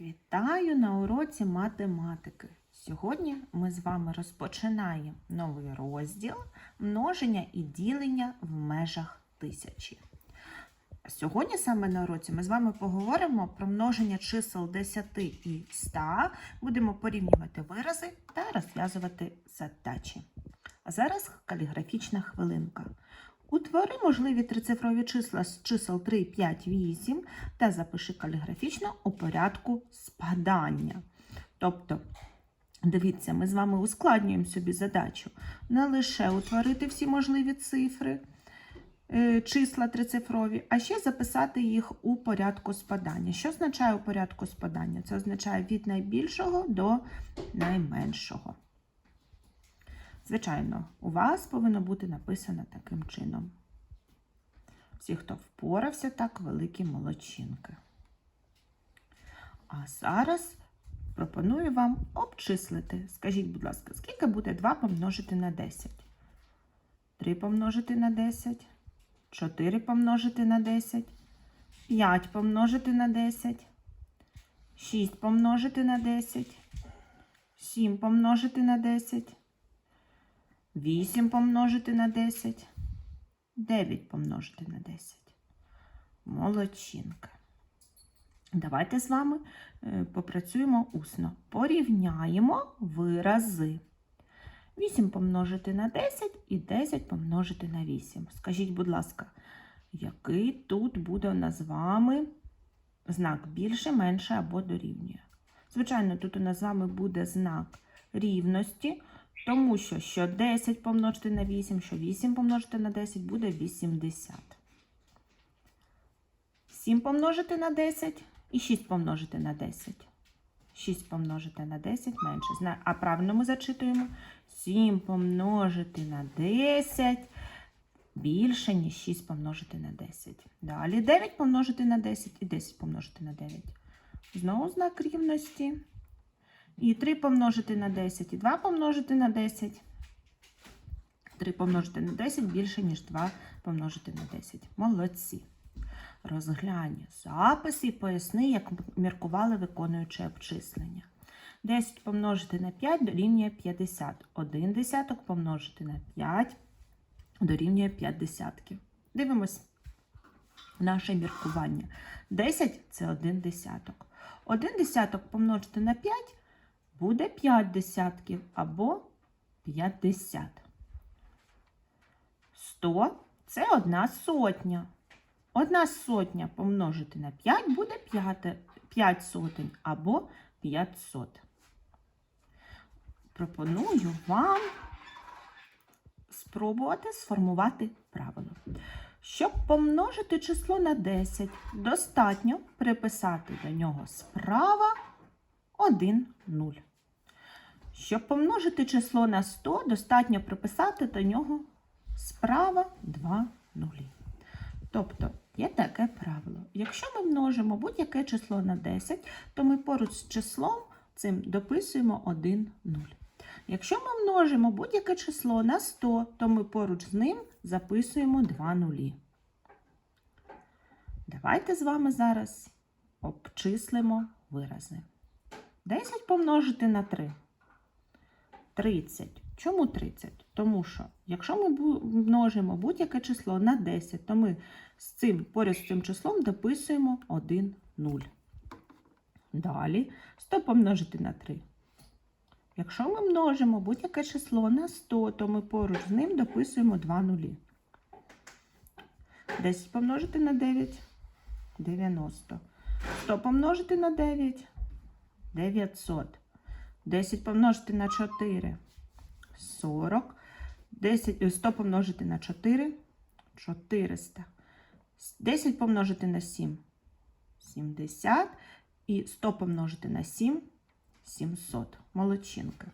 Вітаю на уроці математики. Сьогодні ми з вами розпочинаємо новий розділ множення і ділення в межах тисячі. Сьогодні саме на уроці ми з вами поговоримо про множення чисел 10 і 100, будемо порівнювати вирази та розв'язувати задачі. А зараз каліграфічна хвилинка. Утвори можливі трицифрові числа з чисел 3, 5, 8 та запиши каліграфічно у порядку спадання. Тобто, дивіться, ми з вами ускладнюємо собі задачу не лише утворити всі можливі цифри, е, числа трицифрові, а ще записати їх у порядку спадання. Що означає у порядку спадання? Це означає від найбільшого до найменшого. Звичайно, у вас повинно бути написано таким чином. Всі, хто впорався, так великі молодчинки. А зараз пропоную вам обчислити. Скажіть, будь ласка, скільки буде 2 помножити на 10? 3 помножити на 10, 4 помножити на 10, 5 помножити на 10, 6 помножити на 10, 7 помножити на 10. 8 помножити на 10, 9 помножити на 10. Молодчинка. Давайте з вами е, попрацюємо усно. Порівняємо вирази. 8 помножити на 10 і 10 помножити на 8. Скажіть, будь ласка, який тут буде у нас з вами знак більше, менше або дорівнює? Звичайно, тут у нас з вами буде знак рівності. Тому що що 10 помножити на 8, що 8 помножити на 10 буде 80. 7 помножити на 10 і 6 помножити на 10. 6 помножити на 10 менше. А правильно ми зачитуємо 7 помножити на 10 більше, ніж 6 помножити на 10. Далі 9 помножити на 10 і 10 помножити на 9. Знову знак рівності. І 3 помножити на 10, і 2 помножити на 10. 3 помножити на 10 більше, ніж 2 помножити на 10. Молодці. Розглянь запис і поясни, як міркували виконуючи обчислення. 10 помножити на 5 дорівнює 50. 1 десяток помножити на 5 дорівнює 5 десятків. Дивимось наше міркування. 10 це 1 десяток. 1 десяток помножити на 5 буде 5 десятків або 50. 100 це одна сотня. Одна сотня помножити на 5 буде 5, 5 сотень або 500. Пропоную вам спробувати сформувати правило. Щоб помножити число на 10, достатньо приписати до нього справа 1 0. Щоб помножити число на 100, достатньо приписати до нього справа 2 нулі. Тобто є таке правило. Якщо ми множимо будь-яке число на 10, то ми поруч з числом цим дописуємо 1 0. Якщо ми множимо будь-яке число на 100, то ми поруч з ним записуємо 2 нулі. Давайте з вами зараз обчислимо вирази. 10 помножити на 3. 30. Чому 30? Тому що, якщо ми множимо будь-яке число на 10, то ми з цим, поряд з цим числом дописуємо 1 0. Далі 100 помножити на 3. Якщо ми множимо будь-яке число на 100, то ми поруч з ним дописуємо 2 нулі. 10 помножити на 9 90. 100 помножити на 9 900. 10 помножити на 4 40. 10, е, 100 помножити на 4 400. 10 помножити на 7 70. І 100 помножити на 7 700. Молодчинка.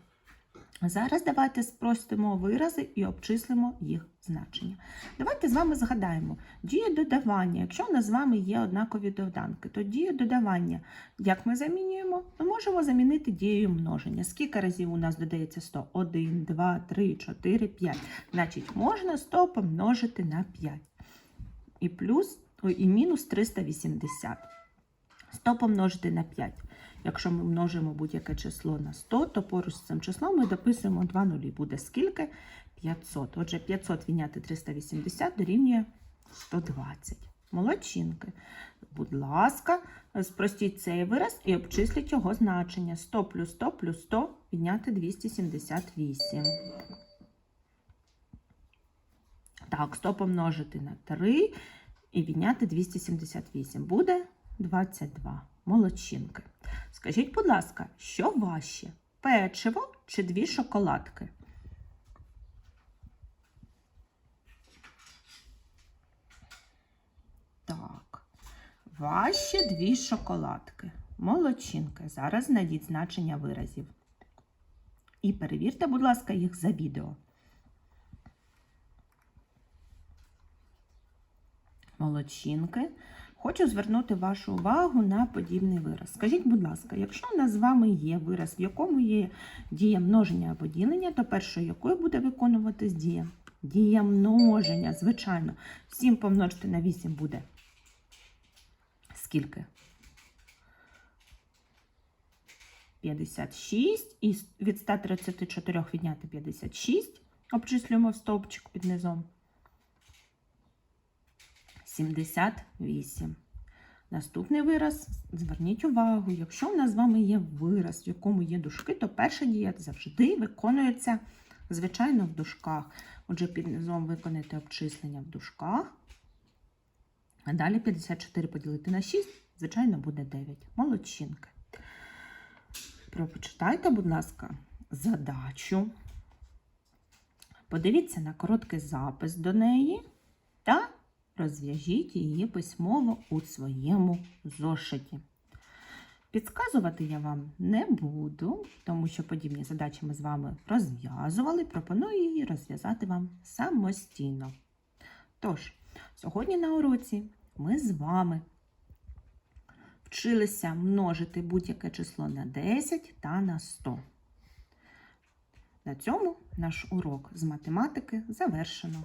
Зараз давайте спростимо вирази і обчислимо їх значення. Давайте з вами згадаємо дію додавання. Якщо у нас з вами є однакові доданки, то дію додавання, як ми замінюємо? Ми можемо замінити дією множення. Скільки разів у нас додається 100? 1, 2, 3, 4, 5. Значить, можна 100 помножити на 5. І плюс, і мінус 380. 100 помножити на 5. Якщо ми множимо будь-яке число на 100, то поруч з цим числом ми дописуємо 2 нулі. Буде скільки? 500. Отже, 500 відняти 380 дорівнює 120. Молодчинки. Будь ласка, спростіть цей вираз і обчисліть його значення. 100 плюс 100 плюс 100 відняти 278. Так, 100 помножити на 3 і відняти 278. Буде 22. Молодчинки. Скажіть, будь ласка, що важче? Печиво чи дві шоколадки? Так, важче дві шоколадки. Молодчинки. Зараз знайдіть значення виразів. І перевірте, будь ласка, їх за відео. Молодчинки. Хочу звернути вашу увагу на подібний вираз. Скажіть, будь ласка, якщо у нас з вами є вираз, в якому є дія множення або ділення, то першою якою буде виконуватись дія? Дія множення, звичайно. 7 помножити на 8 буде. Скільки? 56. І від 134 відняти 56. Обчислюємо в стовпчик під низом. 78. Наступний вираз. Зверніть увагу, якщо в нас з вами є вираз, в якому є дужки, то перша дія завжди виконується, звичайно, в дужках. Отже, під низом виконайте обчислення в дужках. А далі 54 поділити на 6, звичайно, буде 9. Молодчинки. Прочитайте, будь ласка, задачу. Подивіться на короткий запис до неї та розв'яжіть її письмово у своєму зошиті. Підказувати я вам не буду, тому що подібні задачі ми з вами розв'язували. Пропоную її розв'язати вам самостійно. Тож, сьогодні на уроці ми з вами вчилися множити будь-яке число на 10 та на 100. На цьому наш урок з математики завершено.